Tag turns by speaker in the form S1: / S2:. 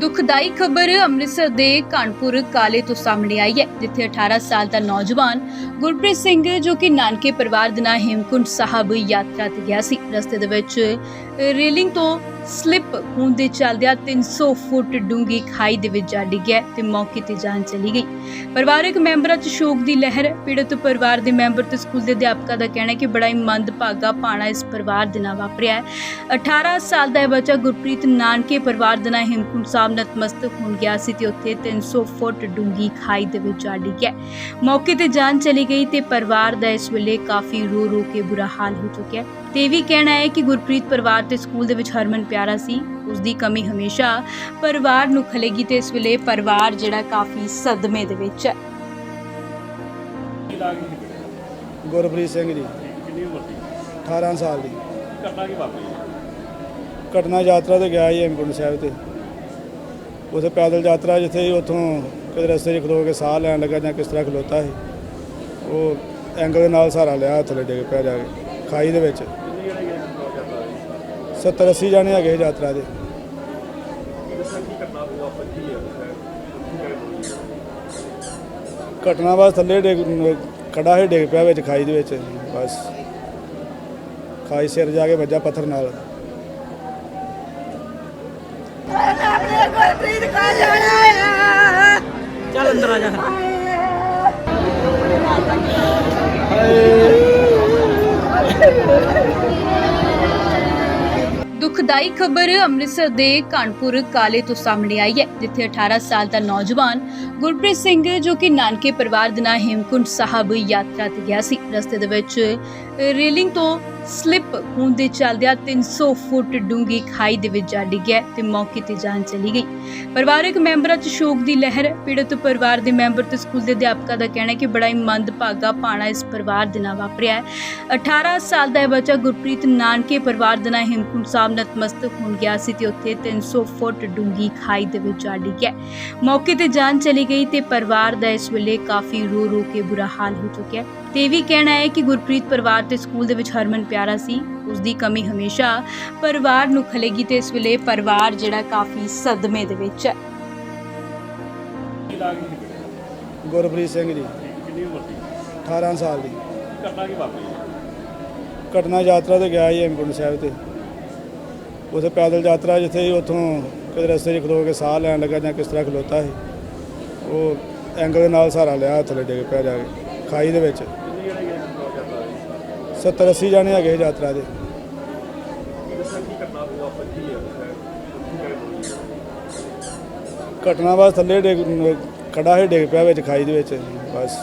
S1: ਦੁਖਦਾਈ ਖਬਰ ਅੰਮ੍ਰਿਤਸਰ ਦੇ ਕਾਨਪੁਰ ਕਾਲੇ ਤੋਂ ਸਾਹਮਣੇ ਆਈ ਹੈ, ਜਿੱਥੇ 18 ਸਾਲ ਦਾ ਨੌਜਵਾਨ ਗੁਰਪ੍ਰੀਤ ਸਿੰਘ, ਜੋ ਕਿ ਨਾਨਕੇ ਪਰਿਵਾਰ ਦੇ ਨਾਲ ਹੇਮਕੁੰਟ ਸਾਹਿਬ ਯਾਤਰਾ ਤੇ ਗਿਆ ਸੀ। ਰਸਤੇ ਦੇ ਵਿੱਚ ਰੇਲਿੰਗ ਤੋਂ ਸਲਿੱਪ ਹੋਣ ਦੇ ਚੱਲਦਿਆਂ 300 ਫੁੱਟ ਡੂੰਗੀ ਖਾਈ ਦੇ ਵਿੱਚ ਜਾ ਡਿੱਗਿਆ ਤੇ ਮੌਕੇ ਤੇ ਜਾਨ ਚਲੀ ਗਈ। ਪਰਿਵਾਰਕ ਮੈਂਬਰਾਂ 'ਚ ਸ਼ੋਕ ਦੀ ਲਹਿਰ, ਪੀੜਤ ਪਰਿਵਾਰ ਦੇ ਮੈਂਬਰ ਤੇ ਸਕੂਲ ਦੇ ਅਧਿਆਪਕਾਂ ਦਾ ਕਹਿਣਾ ਹੈ ਕਿ ਬੜਾ ਹੀ ਮੰਦਭਾਗਾ ਪਾਣਾ ਇਸ ਪਰਿਵਾਰ ਦੇ ਨਾਲ ਵਾਪਰਿਆ ਹੈ। 18 ਸਾਲ ਦਾ ਇਹ ਬੱਚਾ ਗੁਰਪ੍ਰੀਤ ਨਾਨਕੇ ਪਰਿਵਾਰ ਦੇ ਨਾਲ ਹੇਮਕੁੰਟ ਸਾਹਿਬ ਨਤਮਸਤਕ ਹੋਣ ਗਿਆ ਸੀ ਤੇ ਉੱਥੇ 300 ਫੁੱਟ ਡੂੰਗੀ ਖਾਈ ਦੇ ਵਿੱਚ ਜਾ ਡਿੱਗਿਆ ਮੌਕੇ ਤੇ ਜਾਨ ਚਲੀ ਗਈ ਤੇ ਪਰਿਵਾਰ ਦਾ ਇਸ ਵੇਲੇ ਕਾਫੀ ਰੋ ਰੋ ਕੇ ਬੁਰਾ ਹਾਲ ਹੋ ਚੁੱਕਿਆ ਹੈ। ਤੇ ਇਹ ਵੀ ਕਹਿਣਾ ਹੈ ਕਿ ਗੁਰਪ੍ਰੀਤ ਪਰਿਵਾਰ ਤੇ ਸਕੂਲ ਦੇ ਵਿੱਚ ਹਰਮਨ ਪਿਆਰਾ ਸੀ। ਉਸ ਦੀ ਕਮੀ ਹਮੇਸ਼ਾ ਪਰਿਵਾਰ ਨੂੰ ਖਲੇਗੀ ਤੇ ਇਸ ਵੇਲੇ ਪਰਿਵਾਰ ਜਿਹੜਾ ਕਾਫੀ ਸਦਮੇ ਦੇ ਵਿੱਚ ਹੈ।
S2: ਗੁਰਪ੍ਰੀਤ ਸਿੰਘ ਜੀ।
S3: ਕਿੰਨੀ ਉਮਰ ਦੀ
S2: 18 ਸਾਲ ਦੀ।
S3: ਕਰਨਾ ਕੀ ਵਾਪਰੀ?
S2: ਘਟਨਾ ਯਾਤਰਾ ਤੇ ਗਿਆ ਸੀ ਹੇਮਕੁੰਟ ਸਾਹਿਬ ਤੇ। ਉਥੇ ਪੈਦਲ ਯਾਤਰਾ ਜਿੱਥੇ ਉੱਥੋਂ ਕਿਤੇ ਰਸਤੇ 'ਚ ਖਲੋ ਕੇ ਸਾਹ ਲੈਣ ਲੱਗਾ ਜਾਂ ਕਿਸ ਤਰ੍ਹਾਂ ਖਲੋਤਾ ਸੀ। ਉਹ ਐਂਗਲ ਦੇ ਨਾਲ ਸਹਾਰਾ ਲਿਆ ਥੱਲੇ ਡਿੱਗ ਪਿਆ ਜਾ ਕੇ। ਖਾਈ ਦੇ ਵਿੱਚ।
S3: ਕਿੰਨੀ ਜਿਹੜੇ ਗਏ ਲੋਕ ਜਾਂਦਾ ਹੈ
S2: 70 80 ਜਾਣੇ ਹੈਗੇ ਯਾਤਰਾ ਦੇ। ਘਟਨਾ ਬਸ ਥੱਲੇ ਡਿੱਗ ਖੜਾ ਹੀ ਡਿੱਗ ਪਿਆ ਵਿੱਚ ਖਾਈ ਦੇ ਵਿੱਚ। ਬਸ। ਖਾਈ ਸਿਰ ਜਾ ਕੇ ਵੱਜਾ ਪੱਥਰ ਨਾਲ।
S4: ਆਪਣੇ ਗੁਰਪ੍ਰੀਤ ਕੋ ਜਾਣਾ ਆ
S5: ਚੱਲ ਅੰਦਰ ਆ ਜਾ।
S1: ਦੁਖਦਾਈ ਖਬਰ ਅੰਮ੍ਰਿਤਸਰ ਦੇ ਕਾਨਪੁਰ ਕਾਲੇ ਤੋਂ ਸਾਹਮਣੇ ਆਈ ਹੈ, ਜਿੱਥੇ 18 ਸਾਲ ਦਾ ਨੌਜਵਾਨ ਗੁਰਪ੍ਰੀਤ ਸਿੰਘ, ਜੋ ਕਿ ਨਾਨਕੇ ਪਰਿਵਾਰ ਦੇ ਨਾਲ ਹੇਮਕੁੰਟ ਸਾਹਿਬ ਯਾਤਰਾ ਤੇ ਗਿਆ ਸੀ। ਰਸਤੇ ਦੇ ਵਿੱਚ ਰੇਲਿੰਗ ਤੋਂ ਸਲਿੱਪ ਹੋਣ ਦੇ ਚੱਲਦਿਆਂ 300 ਫੁੱਟ ਡੂੰਗੀ ਖਾਈ ਦੇ ਵਿੱਚ ਜਾ ਡਿੱਗਿਆ ਤੇ ਮੌਕੇ ਤੇ ਜਾਨ ਚਲੀ ਗਈ। ਪਰਿਵਾਰਕ ਮੈਂਬਰਾਂ 'ਚ ਸ਼ੋਕ ਦੀ ਲਹਿਰ, ਪੀੜਤ ਪਰਿਵਾਰ ਦੇ ਮੈਂਬਰ ਤੇ ਸਕੂਲ ਦੇ ਅਧਿਆਪਕਾਂ ਦਾ ਕਹਿਣਾ ਹੈ ਕਿ ਬੜਾ ਹੀ ਮੰਦਭਾਗਾ ਪਾਣਾ ਇਸ ਪਰਿਵਾਰ ਦੇ ਨਾਲ ਵਾਪਰਿਆ ਹੈ। 18 ਸਾਲ ਦਾ ਇਹ ਬੱਚਾ ਗੁਰਪ੍ਰੀਤ ਨਾਨਕੇ ਪਰਿਵਾਰ ਦੇ ਨਾਲ ਹੇਮਕੁੰਟ ਸਾਹਿਬ ਨਤਮਸਤਕ ਹੋਣ ਗਿਆ ਸੀ ਤੇ ਉੱਥੇ 300 ਫੁੱਟ ਡੂੰਗੀ ਖਾਈ ਦੇ ਵਿੱਚ ਜਾ ਡਿੱਗਿਆ ਮੌਕੇ ਤੇ ਜਾਨ ਚਲੀ ਗਈ ਤੇ ਪਰਿਵਾਰ ਦਾ ਇਸ ਵੇਲੇ ਕਾਫੀ ਰੋ ਰੋ ਕੇ ਬੁਰਾ ਹਾਲ ਹੋ ਚੁੱਕਿਆ ਹੈ। ਤੇ ਇਹ ਵੀ ਕਹਿਣਾ ਹੈ ਕਿ ਗੁਰਪ੍ਰੀਤ ਪਰਿਵਾਰ ਤੇ ਸਕੂਲ ਦੇ ਵਿੱਚ ਹਰਮਨ ਪਿਆਰਾ ਸੀ। ਉਸ ਦੀ ਕਮੀ ਹਮੇਸ਼ਾ ਪਰਿਵਾਰ ਨੂੰ ਖਲੇਗੀ ਤੇ ਇਸ ਵੇਲੇ ਪਰਿਵਾਰ ਜਿਹੜਾ ਕਾਫੀ ਸਦਮੇ ਦੇ ਵਿੱਚ ਹੈ।
S2: ਗੁਰਪ੍ਰੀਤ ਸਿੰਘ ਜੀ।
S3: ਕਿੰਨੀ ਉਮਰ ਦੀ
S2: 18 ਸਾਲ ਦੀ।
S3: ਕਰਨਾ ਕੀ ਵਾਪਰੀ?
S2: ਘਟਨਾ ਯਾਤਰਾ ਤੇ ਗਿਆ ਸੀ ਹੇਮਕੁੰਟ ਸਾਹਿਬ ਤੇ। ਉਥੇ ਪੈਦਲ ਯਾਤਰਾ ਜਿੱਥੇ ਸੀ ਉੱਥੋਂ ਕਿਤੇ ਰਸਤੇ 'ਚ ਖਲੋ ਕੇ ਸਾਹ ਲੈਣ ਲੱਗਾ ਜਾਂ ਕਿਸ ਤਰ੍ਹਾਂ ਖਲੋਤਾ ਸੀ। ਉਹ ਐਂਗਲ ਦੇ ਨਾਲ ਸਹਾਰਾ ਲਿਆ ਥੱਲੇ ਡਿੱਗ ਪਿਆ ਜਾ ਕੇ ਖਾਈ ਦੇ ਵਿੱਚ
S3: ਕਿੰਨੀ ਜਿਹੜੇ ਗਏ ਲੋਕ ਜਾਂਦਾ ਹੈ
S2: 70 80 ਜਾਣੇ ਹੈਗੇ ਸੀ ਯਾਤਰਾ ਦੇ। ਘਟਨਾ ਬਸ ਥੱਲੇ ਡਿੱਗ, ਖੜਾ ਹੀ ਡਿੱਗ ਪਿਆ ਵਿੱਚ ਖਾਈ ਦੇ ਵਿੱਚ, ਬਸ।